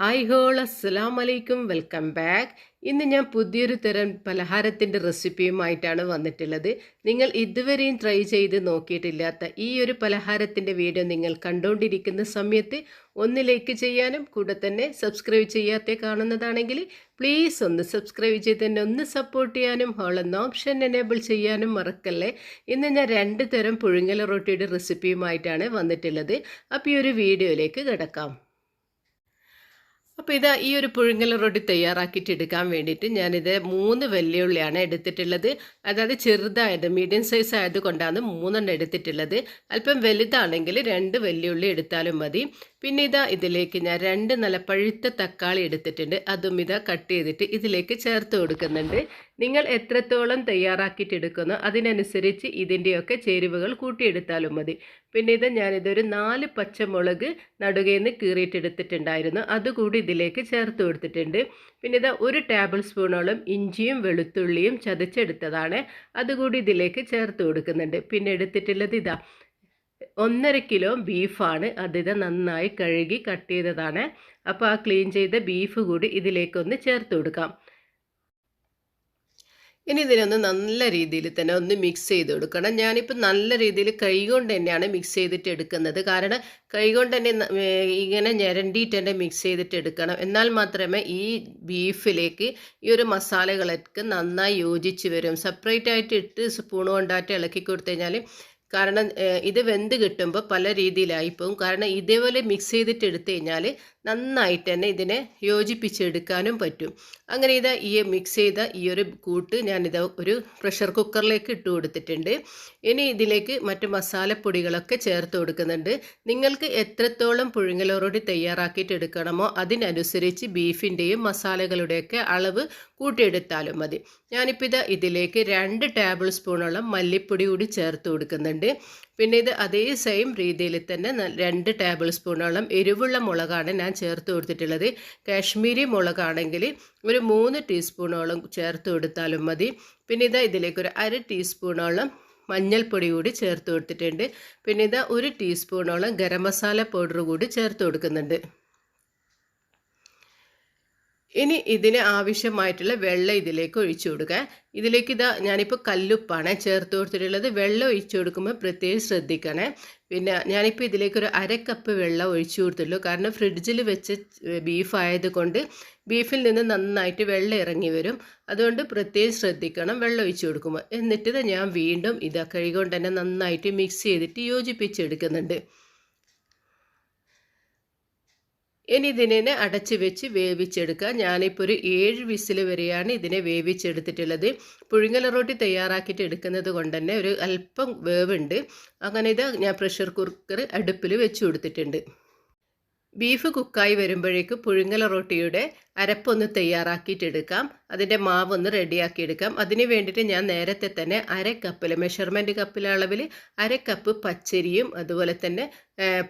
Hi whole അസ്സലാം വലൈക്കും welcome back ഇന്ന് ഞാൻ പുതിയൊരു തരം പലഹാരത്തിന്റെ റെസിപ്പിയുമായിട്ടാണ് വന്നിട്ടുള്ളത്. നിങ്ങൾ ഇതുവരെയും ട്രൈ ചെയ്ത് നോക്കിയിട്ടില്ലാത്ത ഈ ഒരു പലഹാരത്തിന്റെ വീഡിയോ നിങ്ങൾ കണ്ടുകൊണ്ടിരിക്കുന്ന സമയത്ത് ഒന്ന് ലൈക്ക് ചെയ്യാനും കൂടെ തന്നെ സബ്സ്ക്രൈബ് ചെയ്യാത്ത കാണുന്നതാണെങ്കിൽ പ്ലീസ് ഒന്ന് സബ്സ്ക്രൈബ് ചെയ്ത് തന്നെ ഒന്ന് സപ്പോർട്ട് ചെയ്യാനും ഹോൾ എന്ന ഓപ്ഷൻ എനേബിൾ ചെയ്യാനും മറക്കല്ലേ. ഇന്ന് ഞാൻ രണ്ട് തരം പുഴുങ്ങല റൊട്ടിയുടെ റെസിപ്പിയുമായിട്ടാണ് വന്നിട്ടുള്ളത്. അപ്പോൾ ഈ ഒരു വീഡിയോയിലേക്ക് കിടക്കാം. അപ്പോൾ ഇത് ഈ ഒരു പുഴുങ്ങൽ റൊട്ടി തയ്യാറാക്കിയിട്ട് എടുക്കാൻ വേണ്ടിയിട്ട് ഞാനിത് മൂന്ന് വെല്ലുള്ളിയാണ് എടുത്തിട്ടുള്ളത്. അതായത് ചെറുതായത് മീഡിയം സൈസ് ആയതുകൊണ്ടാണ് മൂന്നെണ്ണം എടുത്തിട്ടുള്ളത്. അല്പം വലുതാണെങ്കിൽ രണ്ട് വെല്ലുള്ളി എടുത്താലും മതി. പിന്നെ ഇതാ ഇതിലേക്ക് ഞാൻ രണ്ട് നല്ല പഴുത്ത തക്കാളി എടുത്തിട്ടുണ്ട്. അതും ഇതാ കട്ട് ചെയ്തിട്ട് ഇതിലേക്ക് ചേർത്ത് കൊടുക്കുന്നുണ്ട്. നിങ്ങൾ എത്രത്തോളം തയ്യാറാക്കിയിട്ട് എടുക്കുന്നു അതിനനുസരിച്ച് ഇതിന്റെയൊക്കെ ചേരുവകൾ കൂട്ടിയെടുത്താലും മതി. പിന്നെ ഇത് ഞാനിതൊരു നാല് പച്ചമുളക് നടുകയെന്ന് കീറിയിട്ടെടുത്തിട്ടുണ്ടായിരുന്നു അതുകൂടി ഇതിലേക്ക് ചേർത്ത് കൊടുത്തിട്ടുണ്ട്. പിന്നെ ഇത് ഒരു ടേബിൾ സ്പൂണോളം ഇഞ്ചിയും വെളുത്തുള്ളിയും ചതച്ചെടുത്തതാണ്. അതുകൂടി ഇതിലേക്ക് ചേർത്ത് കൊടുക്കുന്നുണ്ട്. പിന്നെ എടുത്തിട്ടുള്ളത് ഇതാ ഒന്നര കിലോ ബീഫാണ് അതിത് നന്നായി കഴുകി കട്ട് ചെയ്തതാണ്. അപ്പോൾ ആ ക്ലീൻ ചെയ്ത ബീഫ് കൂടി ഇതിലേക്കൊന്ന് ചേർത്ത് കൊടുക്കാം. ഇനി ഇതിനൊന്ന് നല്ല രീതിയിൽ തന്നെ ഒന്ന് മിക്സ് ചെയ്ത് കൊടുക്കണം. ഞാനിപ്പോൾ നല്ല രീതിയിൽ കൈകൊണ്ട് തന്നെയാണ് മിക്സ് ചെയ്തിട്ട് എടുക്കുന്നത്. കാരണം കൈകൊണ്ട് തന്നെ ഇങ്ങനെ ഞരണ്ടിയിട്ട് തന്നെ മിക്സ് ചെയ്തിട്ട് എടുക്കണം. എന്നാൽ മാത്രമേ ഈ ബീഫിലേക്ക് ഈ ഒരു മസാലകളൊക്കെ നന്നായി യോജിച്ച് വരും. സെപ്പറേറ്റ് ആയിട്ട് ഇട്ട് സ്പൂൺ കൊണ്ടായിട്ട് ഇളക്കി കൊടുത്തു കഴിഞ്ഞാൽ കാരണം ഇത് വെന്ത് കിട്ടുമ്പോൾ പല രീതിയിലായിപ്പോവും കാരണം ഇതേപോലെ മിക്സ് ചെയ്തിട്ട് എടുത്തു കഴിഞ്ഞാൽ നന്നായിട്ട് തന്നെ ഇതിനെ യോജിപ്പിച്ചെടുക്കാനും പറ്റും. അങ്ങനെ ഇതാ ഈ മിക്സ് ചെയ്ത ഈ ഒരു കൂട്ട് ഞാനിത് ഒരു പ്രഷർ കുക്കറിലേക്ക് ഇട്ട് കൊടുത്തിട്ടുണ്ട്. ഇനി ഇതിലേക്ക് മറ്റു മസാലപ്പൊടികളൊക്കെ ചേർത്ത് കൊടുക്കുന്നുണ്ട്. നിങ്ങൾക്ക് എത്രത്തോളം പുഴുങ്ങലോറോടി തയ്യാറാക്കിയിട്ട് എടുക്കണമോ അതിനനുസരിച്ച് ബീഫിന്റെയും മസാലകളുടെയൊക്കെ അളവ് കൂട്ടിയെടുത്താലും മതി. ഞാനിപ്പോൾ ഇത് ഇതിലേക്ക് രണ്ട് ടേബിൾ സ്പൂണോളം മല്ലിപ്പൊടി കൂടി ചേർത്ത് കൊടുക്കുന്നുണ്ട്. പിന്നെ ഇത് അതേ സെയിം രീതിയിൽ തന്നെ രണ്ട് ടേബിൾ സ്പൂണോളം എരിവുള്ള മുളകാണ് ഞാൻ ചേർത്ത് കൊടുത്തിട്ടുള്ളത് കാശ്മീരി മുളകാണെങ്കിൽ ഒരു മൂന്ന് ടീസ്പൂണോളം ചേർത്ത് കൊടുത്താലും മതി. പിന്നെ ഇതാ ഇതിലേക്ക് ഒരു അര ടീസ്പൂണോളം മഞ്ഞൾപ്പൊടി കൂടി ചേർത്ത് കൊടുത്തിട്ടുണ്ട്. പിന്നെ ഇതാ ഒരു ടീസ്പൂണോളം ഗരം മസാല പൗഡർ കൂടി ചേർത്ത് കൊടുക്കുന്നുണ്ട്. ഇനി ഇതിന് ആവശ്യമായിട്ടുള്ള വെള്ളം ഇതിലേക്ക് ഒഴിച്ചു കൊടുക്കുക. ഇതിലേക്ക് ഇതാ ഞാനിപ്പോൾ കല്ലുപ്പാണ് ചേർത്ത് കൊടുത്തിട്ടുള്ളത്. വെള്ളം ഒഴിച്ചു കൊടുക്കുമ്പോൾ പ്രത്യേകം ശ്രദ്ധിക്കണേ. പിന്നെ ഞാനിപ്പോൾ ഇതിലേക്ക് ഒരു അര കപ്പ് വെള്ളം ഒഴിച്ചു കൊടുത്തുള്ളൂ കാരണം ഫ്രിഡ്ജിൽ വെച്ച് ബീഫ് ആയതുകൊണ്ട് ബീഫിൽ നിന്ന് നന്നായിട്ട് വെള്ളം ഇറങ്ങി വരും. അതുകൊണ്ട് പ്രത്യേകം ശ്രദ്ധിക്കണം വെള്ളം ഒഴിച്ചു കൊടുക്കുമ്പോൾ എന്നിട്ട് ഞാൻ വീണ്ടും ഇതാ കഴുകൊണ്ട് തന്നെ നന്നായിട്ട് മിക്സ് ചെയ്തിട്ട് യോജിപ്പിച്ചെടുക്കുന്നുണ്ട്. ഇനി ഇതിനെ അടച്ച് വെച്ച് വേവിച്ചെടുക്കുക. ഞാനിപ്പോൾ ഒരു ഏഴ് വിസിൽ വരെയാണ് ഇതിനെ വേവിച്ചെടുത്തിട്ടുള്ളത്. പുഴുങ്ങല റൊട്ടി തയ്യാറാക്കിയിട്ട് എടുക്കുന്നത് കൊണ്ട് തന്നെ ഒരു അല്പം വേവുണ്ട്. അങ്ങനെ ഇത് ഞാൻ പ്രഷർ കുക്കർ അടുപ്പിൽ വെച്ച് കൊടുത്തിട്ടുണ്ട്. ബീഫ് കുക്കായി വരുമ്പോഴേക്കും പുഴുങ്ങല റൊട്ടിയുടെ അരപ്പൊന്ന് തയ്യാറാക്കിയിട്ടെടുക്കാം. അതിന്റെ ഒന്ന് റെഡിയാക്കി എടുക്കാം അതിന് വേണ്ടിയിട്ട് ഞാൻ നേരത്തെ തന്നെ അര കപ്പിൽ മെഷർമെന്റ് കപ്പിലെ അളവിൽ അര കപ്പ് പച്ചരിയും അതുപോലെ തന്നെ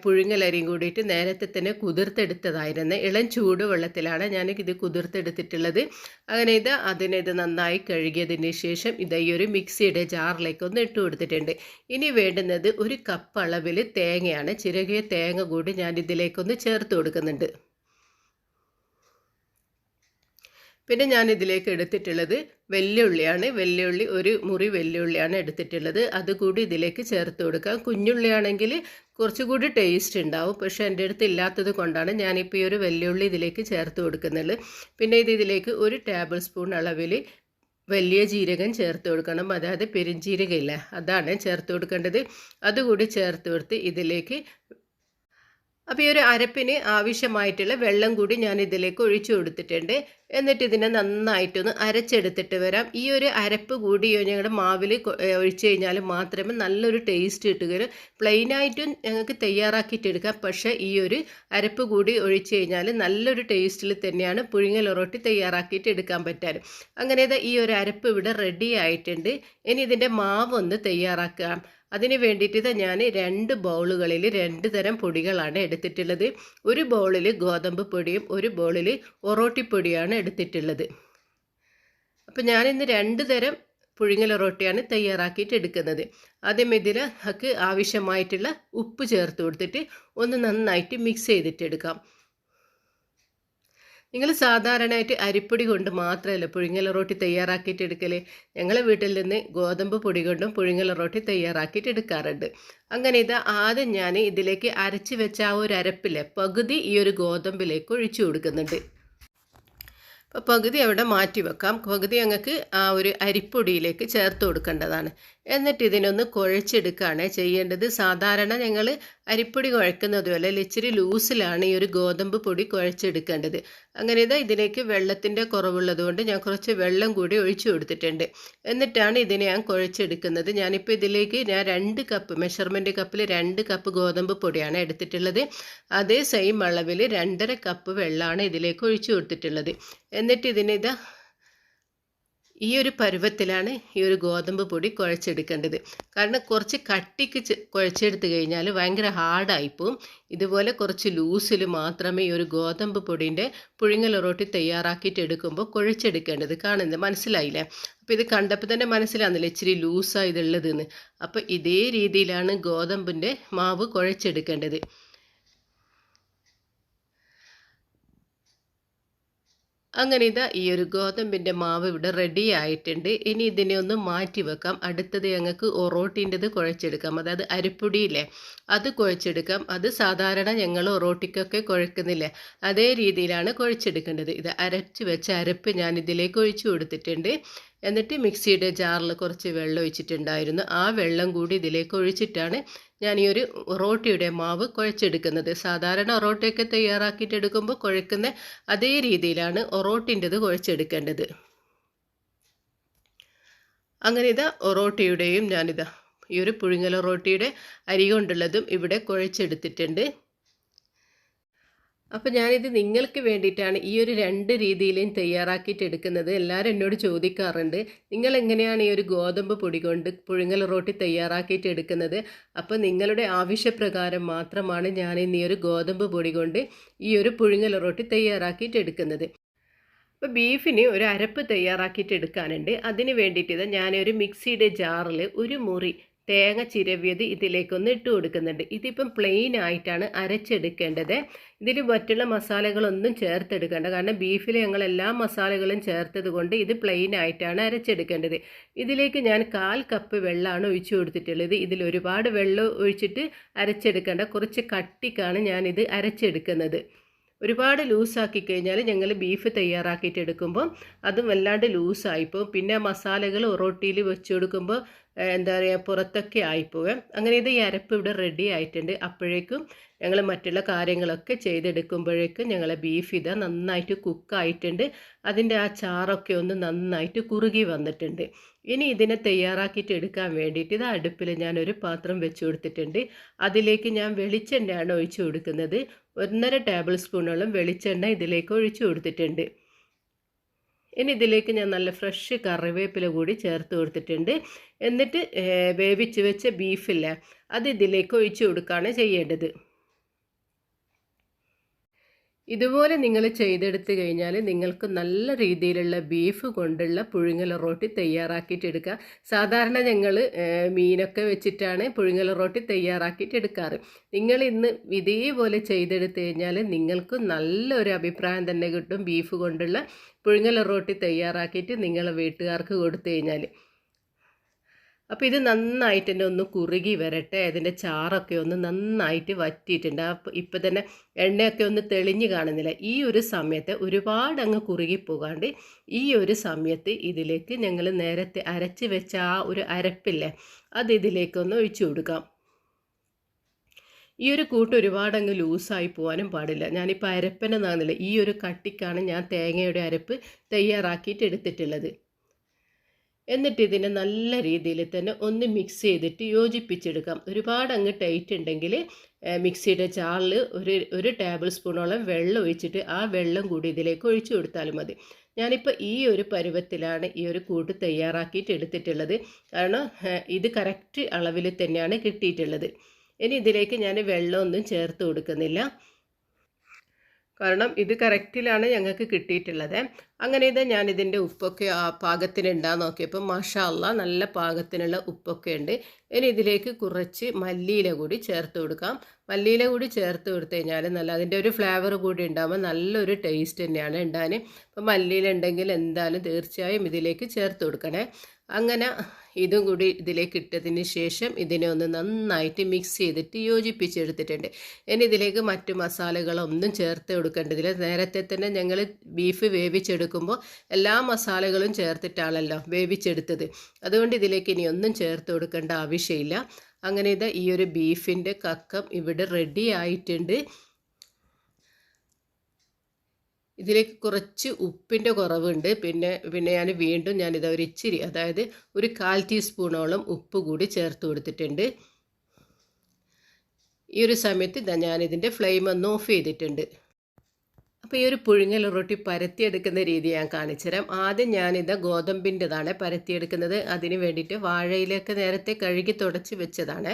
പുഴുങ്ങലരിയും കൂടിയിട്ട് നേരത്തെ തന്നെ കുതിർത്തെടുത്തതായിരുന്നു. ഇളം ചൂട് വെള്ളത്തിലാണ് ഞാൻ ഇത് കുതിർത്തെടുത്തിട്ടുള്ളത്. അങ്ങനെ ഇത് അതിനിത് നന്നായി കഴുകിയതിന് ശേഷം ഇത് ഈ ഒരു മിക്സിയുടെ ജാറിലേക്ക് ഒന്ന് ഇട്ട് കൊടുത്തിട്ടുണ്ട്. ഇനി വേണ്ടുന്നത് ഒരു കപ്പ് അളവിൽ തേങ്ങയാണ്. ചിരകിയ തേങ്ങ കൂടി ഞാൻ ഇതിലേക്കൊന്ന് ചേർത്ത് കൊടുക്കുന്നുണ്ട്. പിന്നെ ഞാൻ ഇതിലേക്ക് എടുത്തിട്ടുള്ളത് വെല്ലുള്ളിയാണ് വെല്ലുള്ളി ഒരു മുറി വെല്ലുള്ളിയാണ് എടുത്തിട്ടുള്ളത്. അതുകൂടി ഇതിലേക്ക് ചേർത്ത് കൊടുക്കാം. കുഞ്ഞുള്ളിയാണെങ്കിൽ കുറച്ചുകൂടി ടേസ്റ്റ് ഉണ്ടാവും. പക്ഷെ എന്റെ അടുത്ത് ഇല്ലാത്തത് കൊണ്ടാണ് ഞാനിപ്പോൾ ഈ ഒരു വെല്ലുള്ളി ഇതിലേക്ക് ചേർത്ത് കൊടുക്കുന്നത്. പിന്നെ ഇത് ഇതിലേക്ക് ഒരു ടേബിൾ സ്പൂൺ അളവിൽ വലിയ ജീരകം ചേർത്ത് കൊടുക്കണം. അതായത് പെരുംജീരകം ഇല്ല? അതാണ് ചേർത്ത് കൊടുക്കേണ്ടത്. അതുകൂടി ചേർത്ത് കൊടുത്ത് ഇതിലേക്ക് അപ്പോൾ ഈ ഒരു അരപ്പിന് ആവശ്യമായിട്ടുള്ള വെള്ളം കൂടി ഞാൻ ഇതിലേക്ക് ഒഴിച്ചു കൊടുത്തിട്ടുണ്ട്. എന്നിട്ട് ഇതിനെ നന്നായിട്ടൊന്ന് അരച്ചെടുത്തിട്ട് വരാം. ഈ ഒരു അരപ്പ് കൂടി ഞങ്ങളുടെ മാവിൽ ഒഴിച്ചു കഴിഞ്ഞാൽ മാത്രമേ നല്ലൊരു ടേസ്റ്റ് കിട്ടുകയുള്ളൂ. പ്ലെയിനായിട്ടും ഞങ്ങൾക്ക് തയ്യാറാക്കിയിട്ട് എടുക്കാം. പക്ഷേ ഈ ഒരു അരപ്പ് കൂടി ഒഴിച്ചു കഴിഞ്ഞാൽ നല്ലൊരു ടേസ്റ്റിൽ തന്നെയാണ് പുഴുങ്ങൽ ഒറോട്ടി തയ്യാറാക്കിയിട്ട് എടുക്കാൻ പറ്റാറ്. അങ്ങനെ ഈ ഒരു അരപ്പ് ഇവിടെ റെഡി ആയിട്ടുണ്ട്. ഇനി ഇതിന്റെ മാവ് ഒന്ന് തയ്യാറാക്കാം. അതിന് വേണ്ടിയിട്ട് ഞാൻ രണ്ട് ബൗളുകളിൽ രണ്ട് തരം പൊടികളാണ് എടുത്തിട്ടുള്ളത്. ഒരു ബൗളിൽ ഗോതമ്പ് പൊടിയും ഒരു ബൗളിൽ ഒറോട്ടിപ്പൊടിയാണ് എടുത്തിട്ടുള്ളത്. അപ്പോൾ ഞാനിന്ന് രണ്ട് തരം പുഴുങ്ങൽ റൊട്ടിയാണ് തയ്യാറാക്കിയിട്ട് എടുക്കുന്നത്. ആദ്യം ഇതിലേക്ക് ആവശ്യമായിട്ടുള്ള ഉപ്പ് ചേർത്ത് കൊടുത്തിട്ട് ഒന്ന് നന്നായിട്ട് മിക്സ് ചെയ്തിട്ടെടുക്കാം നിങ്ങൾ സാധാരണയായിട്ട് അരിപ്പൊടി കൊണ്ട് മാത്രമല്ല പുഴുങ്ങൽ റൊട്ടി തയ്യാറാക്കിയിട്ട് എടുക്കൽ ഞങ്ങളെ വീട്ടിൽ നിന്ന് ഗോതമ്പ് പൊടി കൊണ്ടും പുഴുങ്ങൽ റൊട്ടി തയ്യാറാക്കിയിട്ട് എടുക്കാറുണ്ട്. അങ്ങനെ ഇത് ആദ്യം ഞാൻ ഇതിലേക്ക് അരച്ച് വെച്ച ആ ഒരു അരപ്പിലെ പകുതി ഈ ഒരു ഗോതമ്പിലേക്ക് ഒഴിച്ചു കൊടുക്കുന്നുണ്ട്. അപ്പോൾ പകുതി അവിടെ മാറ്റി വെക്കാം. പകുതി ഞങ്ങൾക്ക് ആ ഒരു അരിപ്പൊടിയിലേക്ക് ചേർത്ത് കൊടുക്കേണ്ടതാണ്. എന്നിട്ട് ഇതിനൊന്ന് കുഴച്ചെടുക്കുകയാണ് ചെയ്യേണ്ടത്. സാധാരണ ഞങ്ങൾ അരിപ്പൊടി കുഴക്കുന്നത് പോലെ ഇച്ചിരി ലൂസിലാണ് ഈ ഒരു ഗോതമ്പ് പൊടി കുഴച്ചെടുക്കേണ്ടത്. അങ്ങനെ ഇതാ ഇതിലേക്ക് വെള്ളത്തിന്റെ കുറവുള്ളത് കൊണ്ട് ഞാൻ കുറച്ച് വെള്ളം കൂടി ഒഴിച്ചു കൊടുത്തിട്ടുണ്ട്. എന്നിട്ടാണ് ഇതിനെ ഞാൻ കുഴച്ചെടുക്കുന്നത്. ഞാനിപ്പോൾ ഇതിലേക്ക് ഞാൻ രണ്ട് കപ്പ് മെഷർമെന്റ് കപ്പിൽ രണ്ട് കപ്പ് ഗോതമ്പ് പൊടിയാണ് എടുത്തിട്ടുള്ളത്. അതേ സെയിം അളവിൽ രണ്ടര കപ്പ് വെള്ളമാണ് ഇതിലേക്ക് ഒഴിച്ചു കൊടുത്തിട്ടുള്ളത്. എന്നിട്ട് ഇതിനിതാ ഈ ഒരു പരുവത്തിലാണ് ഈ ഒരു ഗോതമ്പ് പൊടി കുഴച്ചെടുക്കേണ്ടത്. കാരണം കുറച്ച് കട്ടിക്ക് കുഴച്ചെടുത്ത് കഴിഞ്ഞാൽ ഭയങ്കര ഹാർഡായിപ്പോവും ഇതുപോലെ കുറച്ച് ലൂസിൽ മാത്രമേ ഈ ഒരു ഗോതമ്പ് പൊടിന്റെ പുഴുങ്ങലൊറോട്ടി റൊട്ടി തയ്യാറാക്കിയിട്ട് എടുക്കുമ്പോൾ കുഴച്ചെടുക്കേണ്ടത് കാണുന്നത് മനസ്സിലായില്ലേ? അപ്പോൾ ഇത് കണ്ടപ്പോൾ തന്നെ മനസ്സിലാകുന്നില്ല ഇച്ചിരി ലൂസാണ് ഇതുള്ളതെന്ന്. അപ്പോൾ ഇതേ രീതിയിലാണ് ഗോതമ്പിന്റെ മാവ് കുഴച്ചെടുക്കേണ്ടത്. അങ്ങനെ ഇതാ ഈ ഒരു ഗോതമ്പിന്റെ മാവ് ഇവിടെ റെഡി ആയിട്ടുണ്ട്. ഇനി ഇതിനെ ഒന്ന് മാറ്റി വെക്കാം. അടുത്തത് ഞങ്ങൾക്ക് ഒറോട്ടിന്റെത് കുഴച്ചെടുക്കാം. അതായത് അരിപ്പൊടിയില്ലേ അത് കുഴച്ചെടുക്കാം. അത് സാധാരണ ഞങ്ങൾ ഒറോട്ടിക്കൊക്കെ കുഴക്കുന്നില്ലേ അതേ രീതിയിലാണ് കുഴച്ചെടുക്കേണ്ടത്. ഇത് അരച്ച് വെച്ച അരപ്പ് ഞാൻ ഇതിലേക്ക് ഒഴിച്ചു കൊടുത്തിട്ടുണ്ട്. എന്നിട്ട് മിക്സിയുടെ ജാറിൽ കുറച്ച് വെള്ളം ഒഴിച്ചിട്ടുണ്ടായിരുന്നു. ആ വെള്ളം കൂടി ഇതിലേക്ക് ഒഴിച്ചിട്ടാണ് ഞാൻ ഈ ഒരു റോട്ടിയുടെ മാവ് കുഴച്ചെടുക്കുന്നത്. സാധാരണ ഒറോട്ടയൊക്കെ തയ്യാറാക്കിയിട്ട് എടുക്കുമ്പോൾ കുഴക്കുന്ന അതേ രീതിയിലാണ് ഒറോട്ടിന്റെത് കുഴച്ചെടുക്കേണ്ടത്. അങ്ങനെ ഇതാ ഒറോട്ടിയുടെയും ഞാനിതാ ഈ ഒരു പുഴുങ്ങൽ ഒറോട്ടിയുടെ അരി കൊണ്ടുള്ളതും ഇവിടെ കുഴച്ചെടുത്തിട്ടുണ്ട്. അപ്പോൾ ഞാനിത് നിങ്ങൾക്ക് വേണ്ടിയിട്ടാണ് ഈ ഒരു രണ്ട് രീതിയിലും തയ്യാറാക്കിയിട്ട് എടുക്കുന്നത്. എല്ലാവരും എന്നോട് ചോദിക്കാറുണ്ട് നിങ്ങൾ എങ്ങനെയാണ് ഈ ഒരു ഗോതമ്പ് പൊടി കൊണ്ട് പുഴുങ്ങൽ റോട്ടി തയ്യാറാക്കിയിട്ട് എടുക്കുന്നത്? അപ്പോൾ നിങ്ങളുടെ ആവശ്യപ്രകാരം മാത്രമാണ് ഞാൻ ഇന്ന് ഈ ഒരു ഗോതമ്പ് പൊടി കൊണ്ട് ഈ ഒരു പുഴുങ്ങൽ റോട്ടി തയ്യാറാക്കിയിട്ട് എടുക്കുന്നത്. അപ്പോൾ ബീഫിന് ഒരു അരപ്പ് തയ്യാറാക്കിയിട്ട് എടുക്കാനുണ്ട്. അതിന് വേണ്ടിയിട്ട് ഞാനൊരു മിക്സിയുടെ ജാറിൽ ഒരു മുറി തേങ്ങ ചിരവിയത് ഇതിലേക്കൊന്ന് ഇട്ട് കൊടുക്കുന്നുണ്ട്. ഇതിപ്പം പ്ലെയിൻ ആയിട്ടാണ് അരച്ചെടുക്കേണ്ടത്. ഇതിൽ മറ്റുള്ള മസാലകളൊന്നും ചേർത്തെടുക്കേണ്ട. കാരണം ബീഫിൽ ഞങ്ങൾ എല്ലാ മസാലകളും ചേർത്തത് കൊണ്ട് ഇത് പ്ലെയിൻ ആയിട്ടാണ് അരച്ചെടുക്കേണ്ടത്. ഇതിലേക്ക് ഞാൻ കാൽ കപ്പ് വെള്ളമാണ് ഒഴിച്ചു കൊടുത്തിട്ടുള്ളത്. ഇതിൽ ഒരുപാട് വെള്ളം ഒഴിച്ചിട്ട് അരച്ചെടുക്കേണ്ട കുറച്ച് കട്ടിക്കാണ് ഞാനിത് അരച്ചെടുക്കുന്നത്. ഒരുപാട് ലൂസാക്കി കഴിഞ്ഞാൽ ഞങ്ങൾ ബീഫ് തയ്യാറാക്കിയിട്ട് എടുക്കുമ്പോൾ അതും വല്ലാണ്ട് ലൂസായിപ്പോവും പിന്നെ മസാലകൾ റൊട്ടിയിൽ വെച്ച് കൊടുക്കുമ്പോൾ എന്താ പറയുക പുറത്തൊക്കെ ആയിപ്പോവേ. അങ്ങനെ ഇത് ഈ അരപ്പ് ഇവിടെ റെഡി ആയിട്ടുണ്ട്. അപ്പോഴേക്കും ഞങ്ങൾ മറ്റുള്ള കാര്യങ്ങളൊക്കെ ചെയ്തെടുക്കുമ്പോഴേക്കും ഞങ്ങളെ ബീഫ് ഇത് നന്നായിട്ട് കുക്കായിട്ടുണ്ട് അതിന്റെ ആ ചാറൊക്കെ ഒന്ന് നന്നായിട്ട് കുറുകി വന്നിട്ടുണ്ട്. ഇനി ഇതിനെ തയ്യാറാക്കിയിട്ട് എടുക്കാൻ വേണ്ടിയിട്ട് ഇത് അടുപ്പിൽ ഞാനൊരു പാത്രം വെച്ച് കൊടുത്തിട്ടുണ്ട്. അതിലേക്ക് ഞാൻ വെളിച്ചെണ്ണയാണ് ഒഴിച്ചു കൊടുക്കുന്നത്. ഒന്നര ടേബിൾ സ്പൂണോളം വെളിച്ചെണ്ണ ഇതിലേക്ക് ഒഴിച്ചു കൊടുത്തിട്ടുണ്ട്. ഇനി ഇതിലേക്ക് ഞാൻ നല്ല ഫ്രഷ് കറിവേപ്പില കൂടി ചേർത്ത് കൊടുത്തിട്ടുണ്ട്. എന്നിട്ട് വേവിച്ച് വെച്ച ബീഫില്ല അത് ഇതിലേക്ക് ഒഴിച്ചു കൊടുക്കുകയാണ് ചെയ്യേണ്ടത്. ഇതുപോലെ നിങ്ങൾ ചെയ്തെടുത്തു കഴിഞ്ഞാൽ നിങ്ങൾക്ക് നല്ല രീതിയിലുള്ള ബീഫ് കൊണ്ടുള്ള പുഴുങ്ങൽ റോട്ടി തയ്യാറാക്കിയിട്ട് എടുക്കുക. സാധാരണ ഞങ്ങൾ മീനൊക്കെ വെച്ചിട്ടാണ് പുഴുങ്ങൽ റോട്ടി തയ്യാറാക്കിയിട്ട് എടുക്കാറ്. നിങ്ങൾ ഇന്ന് ഇതേപോലെ ചെയ്തെടുത്തു കഴിഞ്ഞാൽ നിങ്ങൾക്ക് നല്ലൊരു അഭിപ്രായം തന്നെ കിട്ടും ബീഫ് കൊണ്ടുള്ള പുഴുങ്ങൽ റോട്ടി തയ്യാറാക്കിയിട്ട് നിങ്ങളെ വീട്ടുകാർക്ക് കൊടുത്തു കഴിഞ്ഞാൽ. അപ്പോൾ ഇത് നന്നായിട്ട് തന്നെ ഒന്ന് കുറുകി വരട്ടെ അതിന്റെ ചാറൊക്കെ ഒന്ന് നന്നായിട്ട് വറ്റിയിട്ടുണ്ട്. അപ്പോൾ ഇപ്പം തന്നെ എണ്ണയൊക്കെ ഒന്ന് തെളിഞ്ഞ് കാണുന്നില്ല. ഈ ഒരു സമയത്ത് ഒരുപാട് അങ്ങ് കുറുകി പോകാണ്ട് ഈ ഒരു സമയത്ത് ഇതിലേക്ക് ഞങ്ങൾ നേരത്തെ അരച്ച് വെച്ച ആ ഒരു അരപ്പില്ലേ അത് ഇതിലേക്കൊന്ന് ഒഴിച്ചു കൊടുക്കാം. ഈ ഒരു കൂട്ട് ഒരുപാട് അങ്ങ് ലൂസായി പോകാനും പാടില്ല. ഞാനിപ്പോൾ അരപ്പനെന്നാകുന്നില്ല ഈ ഒരു കട്ടിക്കാണ് ഞാൻ തേങ്ങയുടെ അരപ്പ് തയ്യാറാക്കിയിട്ട് എടുത്തിട്ടുള്ളത്. എന്നിട്ട് ഇതിനെ നല്ല രീതിയിൽ തന്നെ ഒന്ന് മിക്സ് ചെയ്തിട്ട് യോജിപ്പിച്ചെടുക്കാം. ഒരുപാട് അങ്ങ് ടൈറ്റ് ഉണ്ടെങ്കിൽ മിക്സിയുടെ ചാറിൽ ഒരു ഒരു ടേബിൾ സ്പൂണോളം വെള്ളം ഒഴിച്ചിട്ട് ആ വെള്ളം കൂടി ഇതിലേക്ക് ഒഴിച്ചു കൊടുത്താൽ മതി. ഞാനിപ്പോൾ ഈ ഒരു പരുവത്തിലാണ് ഈ ഒരു കൂട്ട് തയ്യാറാക്കിയിട്ട് എടുത്തിട്ടുള്ളത്. കാരണം ഇത് കറക്റ്റ് അളവിൽ തന്നെയാണ് കിട്ടിയിട്ടുള്ളത്. ഇനി ഇതിലേക്ക് ഞാൻ വെള്ളമൊന്നും ചേർത്ത് കൊടുക്കുന്നില്ല. കാരണം ഇത് കറക്റ്റിലാണ് ഞങ്ങൾക്ക് കിട്ടിയിട്ടുള്ളത്. അങ്ങനെ ഇത് ഞാൻ ഇതിന്റെ ഉപ്പൊക്കെ ആ പാകത്തിന് ഉണ്ടാകാൻ നോക്കിയപ്പോൾ മഷാല്ല നല്ല പാകത്തിനുള്ള ഉപ്പൊക്കെ ഉണ്ട്. ഇനി ഇതിലേക്ക് കുറച്ച് മല്ലിയില കൂടി ചേർത്ത് കൊടുക്കാം. മല്ലിയില കൂടി ചേർത്ത് കൊടുത്തു കഴിഞ്ഞാൽ നല്ല അതിന്റെ ഒരു ഫ്ലേവർ കൂടി ഉണ്ടാകുമ്പോൾ നല്ലൊരു ടേസ്റ്റ് തന്നെയാണ് ഉണ്ടാകാൻ അപ്പോൾ മല്ലിയില ഉണ്ടെങ്കിൽ എന്തായാലും തീർച്ചയായും ഇതിലേക്ക് ചേർത്ത് കൊടുക്കണേ. അങ്ങനെ ഇതും കൂടി ഇതിലേക്ക് ഇട്ടതിന് ശേഷം ഇതിനെ ഒന്ന് നന്നായിട്ട് മിക്സ് ചെയ്തിട്ട് യോജിപ്പിച്ചെടുത്തിട്ടുണ്ട്. ഇനി ഇതിലേക്ക് മറ്റു മസാലകളൊന്നും ചേർത്ത് കൊടുക്കേണ്ടതില്ല. നേരത്തെ തന്നെ ഞങ്ങൾ ബീഫ് വേവിച്ചെടുക്കുമ്പോൾ എല്ലാ മസാലകളും ചേർത്തിട്ടാണല്ലോ വേവിച്ചെടുത്തത്. അതുകൊണ്ട് ഇതിലേക്ക് ഇനി ഒന്നും ചേർത്ത് കൊടുക്കേണ്ട ആവശ്യമില്ല. അങ്ങനെ ഇതാ ഈ ഒരു ബീഫിന്റെ കക്കം ഇവിടെ റെഡി ആയിട്ടുണ്ട്. ഇതിലേക്ക് കുറച്ച് ഉപ്പിന്റെ കുറവുണ്ട്. പിന്നെ പിന്നെ ഞാൻ വീണ്ടും ഞാനിത് ഒരു ഇച്ചിരി അതായത് ഒരു കാൽ ടീസ്പൂണോളം ഉപ്പ് കൂടി ചേർത്ത് കൊടുത്തിട്ടുണ്ട്. ഈ ഒരു സമയത്ത് ഞാനിതിന്റെ ഫ്ലെയിം ഒന്ന് ഓഫ് ചെയ്തിട്ടുണ്ട്. അപ്പോൾ ഈ ഒരു പുഴുങ്ങൽ റൊട്ടി പരത്തിയെടുക്കുന്ന രീതി ഞാൻ കാണിച്ചുതരാം. ആദ്യം ഞാനിത് ഗോതമ്പിന്റെതാണ് പരത്തിയെടുക്കുന്നത്. അതിന് വേണ്ടിയിട്ട് വാഴയിലേക്ക് നേരത്തെ കഴുകി തുടച്ച് വെച്ചതാണ്.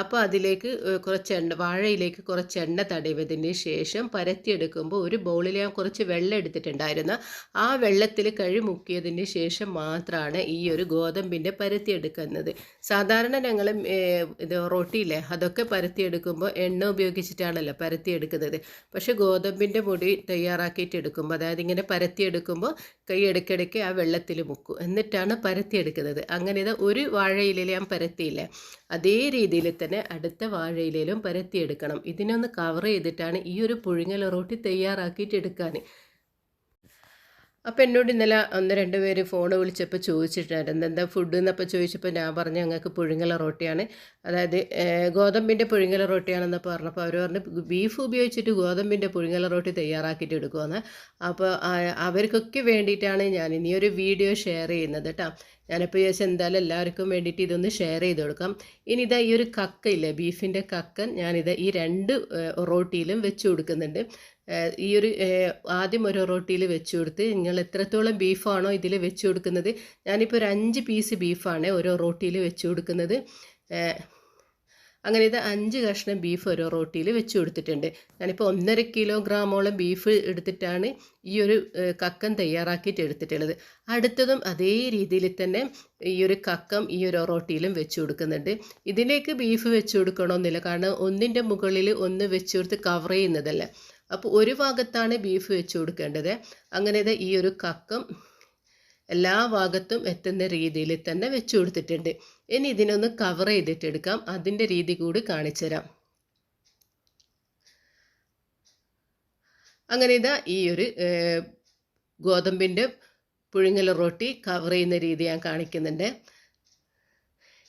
അപ്പോൾ അതിലേക്ക് കുറച്ച് എണ്ണ വാഴയിലേക്ക് കുറച്ച് എണ്ണ തടവിയതിന് ശേഷം പരത്തിയെടുക്കുമ്പോൾ ഒരു ബൗളിൽ ഞാൻ കുറച്ച് വെള്ളം എടുത്തിട്ടുണ്ടായിരുന്നു. ആ വെള്ളത്തിൽ കഴി മുക്കിയതിന് ശേഷം മാത്രമാണ് ഈ ഒരു ഗോതമ്പിന്റെ പരത്തിയെടുക്കുന്നത്. സാധാരണ ഞങ്ങൾ ഇത് റൊട്ടിയില്ലേ അതൊക്കെ പരത്തിയെടുക്കുമ്പോൾ എണ്ണ ഉപയോഗിച്ചിട്ടാണല്ലോ പരത്തിയെടുക്കുന്നത്. പക്ഷേ ഗോതമ്പിന്റെ പൊടി തയ്യാറാക്കിയിട്ട് എടുക്കുമ്പോൾ അതായത് ഇങ്ങനെ പരത്തിയെടുക്കുമ്പോൾ കൈ ഇടയ്ക്കിടയ്ക്ക് ആ വെള്ളത്തിൽ മുക്കും. എന്നിട്ടാണ് പരത്തിയെടുക്കുന്നത് അങ്ങനെ ഇത് ഒരു വാഴയിലയിൽ ഞാൻ പരത്തിയില്ല. അതേ രീതിയിൽ തന്നെ അടുത്ത വാഴയിലും പരത്തിയെടുക്കണം ഇതിനൊന്ന് കവർ ചെയ്തിട്ടാണ് ഈ ഒരു പുഴുങ്ങൽ റോട്ടി തയ്യാറാക്കിയിട്ട് എടുക്കാൻ. അപ്പോൾ എന്നോട് ഇന്നലെ ഒന്ന് രണ്ട് പേര് ഫോൺ വിളിച്ചപ്പോൾ ചോദിച്ചിട്ടുണ്ടായിരുന്നു. എന്താ ഫുഡ് എന്നപ്പോൾ ചോദിച്ചപ്പോൾ ഞാൻ പറഞ്ഞു ഞങ്ങൾക്ക് പുഴുങ്ങല റോട്ടിയാണ്. അതായത് ഗോതമ്പിന്റെ പുഴുങ്ങല റോട്ടിയാണെന്ന് പറഞ്ഞപ്പോൾ അവർ പറഞ്ഞു ബീഫ് ഉപയോഗിച്ചിട്ട് ഗോതമ്പിന്റെ പുഴുങ്ങല റോട്ടി തയ്യാറാക്കിയിട്ട് എടുക്കുമെന്ന് അപ്പോൾ അവർക്കൊക്കെ വേണ്ടിയിട്ടാണ് ഞാൻ ഇനിയൊരു വീഡിയോ ഷെയർ ചെയ്യുന്നത് കേട്ടോ ഞാനിപ്പോൾ ചോദിച്ചാൽ എന്തായാലും എല്ലാവർക്കും വേണ്ടിയിട്ട് ഇതൊന്ന് ഷെയർ ചെയ്ത് കൊടുക്കാം. ഇനി ഇതാ ഈ ഒരു കക്കയില്ലേ ബീഫിന്റെ കക്കൻ ഞാനിത് ഈ രണ്ട് റോട്ടിയിലും വെച്ച് കൊടുക്കുന്നുണ്ട്. ഈ ഒരു ആദ്യം ഒരു റൊട്ടിയിൽ വെച്ച് കൊടുത്ത് നിങ്ങൾ എത്രത്തോളം ബീഫാണോ ഇതിൽ വെച്ച് കൊടുക്കുന്നത്. ഞാനിപ്പോൾ ഒരു അഞ്ച് പീസ് ബീഫാണ് ഓരോ റൊട്ടിയിൽ വെച്ച് കൊടുക്കുന്നത്. അങ്ങനെ ഇത് അഞ്ച് കഷ്ണം ബീഫ് ഓരോ റോട്ടിയിൽ വെച്ച് കൊടുത്തിട്ടുണ്ട്. ഞാനിപ്പോൾ ഒന്നര കിലോഗ്രാമോളം ബീഫ് എടുത്തിട്ടാണ് ഈ ഒരു കക്കം തയ്യാറാക്കിയിട്ട് എടുത്തിട്ടുള്ളത്. അടുത്തതും അതേ രീതിയിൽ തന്നെ ഈ ഒരു കക്കം ഈ ഒരു റോട്ടിയിലും വെച്ച് കൊടുക്കുന്നുണ്ട്. ഇതിലേക്ക് ബീഫ് വെച്ച് കൊടുക്കണമെന്നില്ല. കാരണം ഒന്നിന്റെ മുകളിൽ ഒന്ന് വെച്ച് കൊടുത്ത് കവർ ചെയ്യുന്നതല്ല. അപ്പോൾ ഒരു ഭാഗത്താണ് ബീഫ് വെച്ച് കൊടുക്കേണ്ടത്. അങ്ങനെ ഈ ഒരു കക്കം എല്ലാ ഭാഗത്തും എത്തുന്ന രീതിയിൽ തന്നെ വെച്ച് കൊടുത്തിട്ടുണ്ട്. ഇനി ഇതിനൊന്ന് കവർ ചെയ്തിട്ടെടുക്കാം അതിന്റെ രീതി കൂടി കാണിച്ചു തരാം. അങ്ങനെ ഇതാ ഈ ഒരു ഗോതമ്പിന്റെ പുഴുങ്ങൽ റൊട്ടി കവർ ചെയ്യുന്ന രീതി ഞാൻ കാണിക്കുന്നുണ്ട്.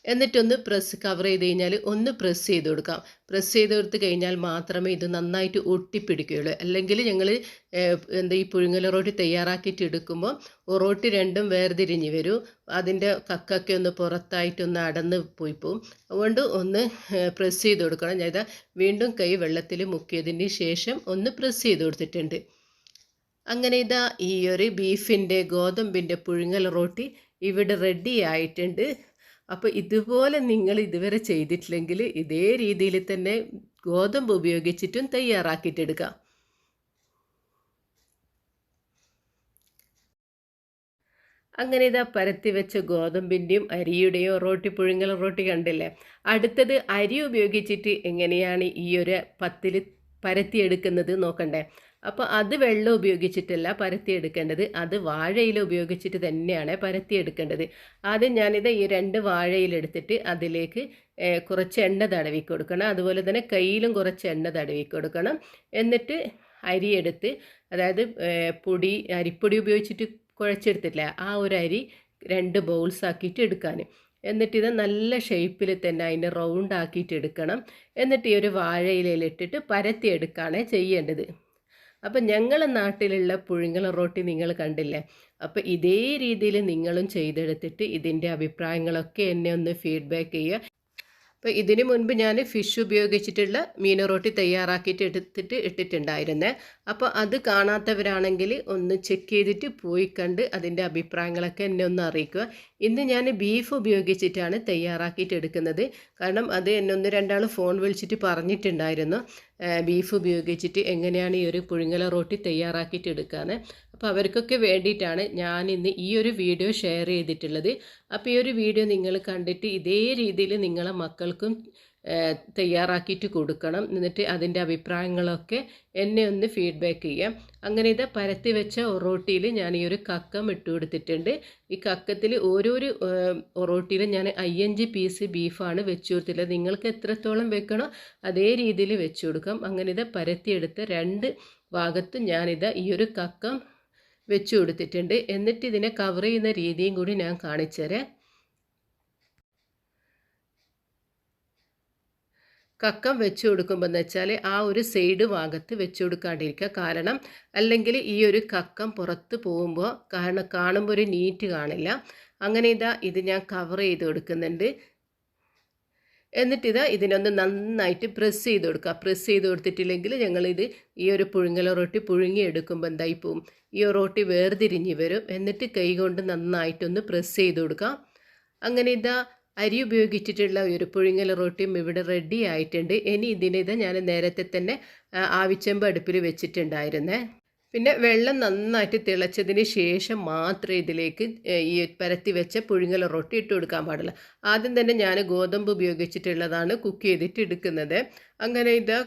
എന്നിട്ടൊന്ന് പ്രസ് കവർ ചെയ്ത് കഴിഞ്ഞാൽ ഒന്ന് പ്രസ് ചെയ്ത് കൊടുക്കാം. പ്രസ് ചെയ്ത് കൊടുത്ത് കഴിഞ്ഞാൽ മാത്രമേ ഇത് നന്നായിട്ട് ഒട്ടിപ്പിടിക്കുകയുള്ളൂ. അല്ലെങ്കിൽ ഞങ്ങൾ എന്താ ഈ പുഴുങ്ങല റോട്ടി തയ്യാറാക്കിയിട്ട് എടുക്കുമ്പോൾ റോട്ടി രണ്ടും വേർതിരിഞ്ഞ് വരും. അതിന്റെ കക്കൊക്കെ ഒന്ന് പുറത്തായിട്ടൊന്ന് അടന്ന് പോയി പോവും. അതുകൊണ്ട് ഒന്ന് പ്രസ് ചെയ്ത് കൊടുക്കണം. ഞാൻ വീണ്ടും കൈ വെള്ളത്തിൽ മുക്കിയതിന് ശേഷം ഒന്ന് പ്രസ് ചെയ്ത് കൊടുത്തിട്ടുണ്ട്. അങ്ങനെ ഇതാ ഈ ഒരു ബീഫിന്റെ ഗോതമ്പിന്റെ പുഴുങ്ങൽ റോട്ടി ഇവിടെ റെഡി ആയിട്ടുണ്ട്. അപ്പോൾ ഇതുപോലെ നിങ്ങൾ ഇതുവരെ ചെയ്തിട്ടില്ലെങ്കിൽ ഇതേ രീതിയിൽ തന്നെ ഗോതമ്പ് ഉപയോഗിച്ചിട്ടും തയ്യാറാക്കിയിട്ടെടുക്കാം അങ്ങനെ ഇതാ പരത്തി വെച്ച ഗോതമ്പിന്റെയും അരിയുടെയോ റോട്ടി പുഴുങ്ങൽ റോട്ടി കണ്ടില്ലേ? അടുത്തത് അരി ഉപയോഗിച്ചിട്ട് എങ്ങനെയാണ് ഈ ഒരു പത്തിൽ പരത്തിയെടുക്കുന്നത് നോക്കണ്ടേ? അപ്പോൾ അത് വെള്ളം ഉപയോഗിച്ചിട്ടല്ല പരത്തിയെടുക്കേണ്ടത് അത് വാഴയില ഉപയോഗിച്ചിട്ട് തന്നെയാണ് പരത്തിയെടുക്കേണ്ടത് ആദ്യം ഞാനിത് ഈ രണ്ട് വാഴയിലെടുത്തിട്ട് അതിലേക്ക് കുറച്ച് എണ്ണ തടവി കൊടുക്കണം. അതുപോലെ തന്നെ കയ്യിലും കുറച്ച് എണ്ണ തടവി കൊടുക്കണം. എന്നിട്ട് അരിയെടുത്ത് അതായത് പൊടി അരിപ്പൊടി ഉപയോഗിച്ചിട്ട് കുഴച്ചെടുത്തിട്ടില്ല. ആ ഒരു അരി രണ്ട് ബൗൾസ് ആക്കിയിട്ട് എടുക്കാൻ. എന്നിട്ട് ഇത് നല്ല ഷേപ്പിൽ തന്നെ അതിനെ റൗണ്ട് ആക്കിയിട്ട് എടുക്കണം. എന്നിട്ട് ഈ ഒരു വാഴയിലയിലിട്ടിട്ട് പരത്തിയെടുക്കുകയാണ് ചെയ്യേണ്ടത്. അപ്പം ഞങ്ങളെ നാട്ടിലുള്ള പുഴുങ്ങൽ റൊട്ടി നിങ്ങൾ കണ്ടില്ലേ? അപ്പോൾ ഇതേ രീതിയിൽ നിങ്ങളും ചെയ്തെടുത്തിട്ട് ഇതിന്റെ അഭിപ്രായങ്ങളൊക്കെ എന്നെ ഒന്ന് ഫീഡ്ബാക്ക് ചെയ്യുക. അപ്പോൾ ഇതിനു മുൻപ് ഞാൻ ഫിഷ് ഉപയോഗിച്ചിട്ടുള്ള മീൻ റൊട്ടി തയ്യാറാക്കിയിട്ട് എടുത്തിട്ട് ഇട്ടിട്ടുണ്ടായിരുന്നേ. അപ്പോൾ അത് കാണാത്തവരാണെങ്കിൽ ഒന്ന് ചെക്ക് ചെയ്തിട്ട് പോയി കണ്ട് അതിന്റെ അഭിപ്രായങ്ങളൊക്കെ എന്നെ ഒന്ന് അറിയിക്കുക. ഇന്ന് ഞാൻ ബീഫ് ഉപയോഗിച്ചിട്ടാണ് തയ്യാറാക്കിയിട്ട് എടുക്കുന്നത്. കാരണം അത് എന്നെ ഒന്ന് രണ്ടാൾ ഫോൺ വിളിച്ചിട്ട് പറഞ്ഞിട്ടുണ്ടായിരുന്നു. ബീഫ് ഉപയോഗിച്ചിട്ട് എങ്ങനെയാണ് ഈ ഒരു പുഴുങ്ങല റോട്ടി തയ്യാറാക്കിയിട്ട് എടുക്കാന്ന്. അപ്പോൾ അവർക്കൊക്കെ വേണ്ടിയിട്ടാണ് ഞാൻ ഇന്ന് ഈ ഒരു വീഡിയോ ഷെയർ ചെയ്തിട്ടുള്ളത്. അപ്പോൾ ഈ ഒരു വീഡിയോ നിങ്ങൾ കണ്ടിട്ട് ഇതേ രീതിയിൽ നിങ്ങളെ മക്കൾക്കും തയ്യാറാക്കിയിട്ട് കൊടുക്കണം. എന്നിട്ട് അതിന്റെ അഭിപ്രായങ്ങളൊക്കെ എന്നെ ഒന്ന് ഫീഡ്ബാക്ക് ചെയ്യാം. അങ്ങനെ ഇത് പരത്തി വെച്ച ഒറോട്ടിയിൽ ഞാൻ ഈ ഒരു കക്കം ഇട്ട് കൊടുത്തിട്ടുണ്ട്. ഈ കക്കത്തിൽ ഓരോരു ഒറോട്ടിയിലും ഞാൻ അയ്യഞ്ച് പീസ് ബീഫാണ് വെച്ച് കൊടുത്തിട്ടുള്ളത്. നിങ്ങൾക്ക് എത്രത്തോളം വെക്കണോ അതേ രീതിയിൽ വെച്ച് കൊടുക്കാം. അങ്ങനെ ഇത് പരത്തിയെടുത്ത് രണ്ട് ഭാഗത്തും ഞാനിത് ഈ ഒരു കക്കം വെച്ച് കൊടുത്തിട്ടുണ്ട്. എന്നിട്ട് ഇതിനെ കവർ ചെയ്യുന്ന രീതിയും കൂടി ഞാൻ കാണിച്ചുതരാം കക്കം വെച്ച് കൊടുക്കുമ്പോൾ എന്ന് വെച്ചാൽ ആ ഒരു സൈഡ് ഭാഗത്ത് വെച്ച് കൊടുക്കാണ്ടിരിക്കുക. കാരണം അല്ലെങ്കിൽ ഈ ഒരു കക്കം പുറത്ത് പോകുമ്പോൾ കാരണം കാണുമ്പോൾ ഒരു നീറ്റ് കാണില്ല. അങ്ങനെ ഇതാ ഇത് ഞാൻ കവർ ചെയ്ത് കൊടുക്കുന്നുണ്ട്. എന്നിട്ടിതാ ഇതിനൊന്ന് നന്നായിട്ട് പ്രസ് ചെയ്ത് കൊടുക്കുക. പ്രസ് ചെയ്ത് കൊടുത്തിട്ടില്ലെങ്കിൽ ഞങ്ങളിത് ഈ ഒരു പുഴുങ്ങല റൊട്ടി പുഴുങ്ങി എടുക്കുമ്പോൾ എന്തായി പോവും ഈ റൊട്ടി വേർതിരിഞ്ഞ് വരും. എന്നിട്ട് കൈ കൊണ്ട് നന്നായിട്ടൊന്ന് പ്രസ് ചെയ്ത് കൊടുക്കുക. അങ്ങനെ ഇതാ അരി ഉപയോഗിച്ചിട്ടുള്ള ഒരു പുഴുങ്ങൽ റൊട്ടിയും ഇവിടെ റെഡി ആയിട്ടുണ്ട്. ഇനി ഇതിനിത് ഞാൻ നേരത്തെ തന്നെ ആവിച്ചമ്പ് അടുപ്പിൽ വെച്ചിട്ടുണ്ടായിരുന്നേ. പിന്നെ വെള്ളം നന്നായിട്ട് തിളച്ചതിന് ശേഷം മാത്രം ഇതിലേക്ക് ഈ പരത്തി വെച്ച പുഴുങ്ങൽ റൊട്ടി ഇട്ട് കൊടുക്കാൻ പാടില്ല ആദ്യം തന്നെ ഞാൻ ഗോതമ്പ് ഉപയോഗിച്ചിട്ടുള്ളതാണ് കുക്ക് ചെയ്തിട്ട് എടുക്കുന്നത്. അങ്ങനെ ഇത്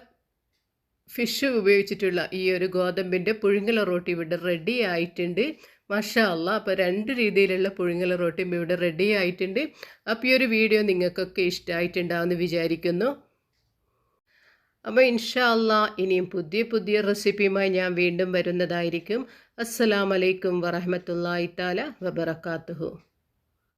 ഫിഷ് ഉപയോഗിച്ചിട്ടുള്ള ഈ ഒരു ഗോതമ്പിന്റെ പുഴുങ്ങൽ റൊട്ടി ഇവിടെ റെഡി ആയിട്ടുണ്ട്. മഷാ അല്ല അപ്പോൾ രണ്ട് രീതിയിലുള്ള പുഴുങ്ങൽ റൊട്ടിയും ഇവിടെ റെഡി ആയിട്ടുണ്ട്. അപ്പോൾ ഈ ഒരു വീഡിയോ നിങ്ങൾക്കൊക്കെ ഇഷ്ടമായിട്ടുണ്ടാവുമെന്ന് വിചാരിക്കുന്നു. അപ്പോൾ ഇൻഷാ അല്ല ഇനിയും പുതിയ പുതിയ റെസിപ്പിയുമായി ഞാൻ വീണ്ടും വരുന്നതായിരിക്കും. അസ്സലാമലൈക്കും വറഹമത്തല്ലാ ഇത്താല വബർക്കാത്തുഹു